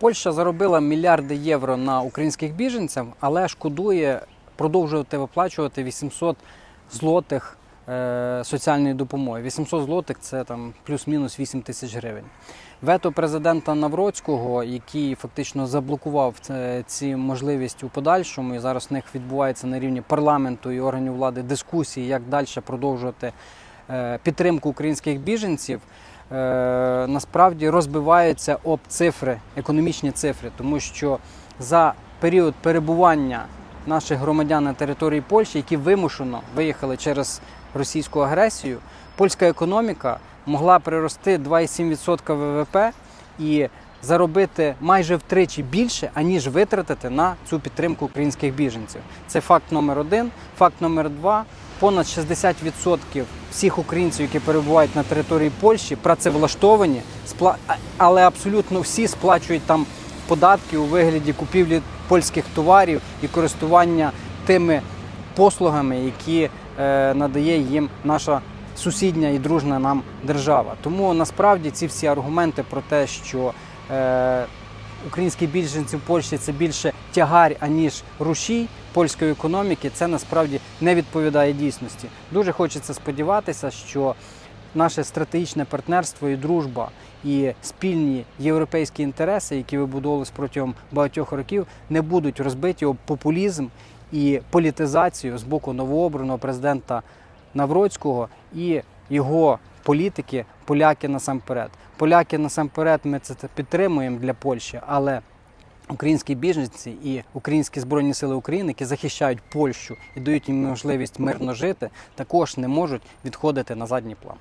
Польща заробила мільярди євро на українських біженців, але шкодує продовжувати виплачувати 800 злотих е, соціальної допомоги. 800 злотих це там плюс-мінус 8 тисяч гривень. Вето президента Навроцького, який фактично заблокував ці можливість у подальшому, і зараз в них відбувається на рівні парламенту і органів влади дискусії, як далі продовжувати е, підтримку українських біженців. е, Насправді розбиваються об цифри, економічні цифри, тому що за період перебування наших громадян на території Польщі, які вимушено виїхали через російську агресію, польська економіка могла прирости 2,7% ВВП і заробити майже втричі більше, аніж витратити на цю підтримку українських біженців. Це факт номер один. Факт номер два. Понад 60% всіх українців, які перебувають на території Польщі, працевлаштовані, але абсолютно всі сплачують там податки у вигляді купівлі польських товарів і користування тими послугами, які е, надає їм наша сусідня і дружна нам держава. Тому насправді ці всі аргументи про те, що е, українські біженці в Польщі це більше тягар, аніж рушій польської економіки, це насправді не відповідає дійсності. Дуже хочеться сподіватися, що наше стратегічне партнерство і дружба і спільні європейські інтереси, які вибудовувалися протягом багатьох років, не будуть розбиті об популізм і політизацію з боку новообраного президента Навроцького і його політики, поляки насамперед. Поляки насамперед ми це підтримуємо для Польщі, але українські біженці і українські збройні сили України, які захищають Польщу і дають їм можливість мирно жити, також не можуть відходити на задній план.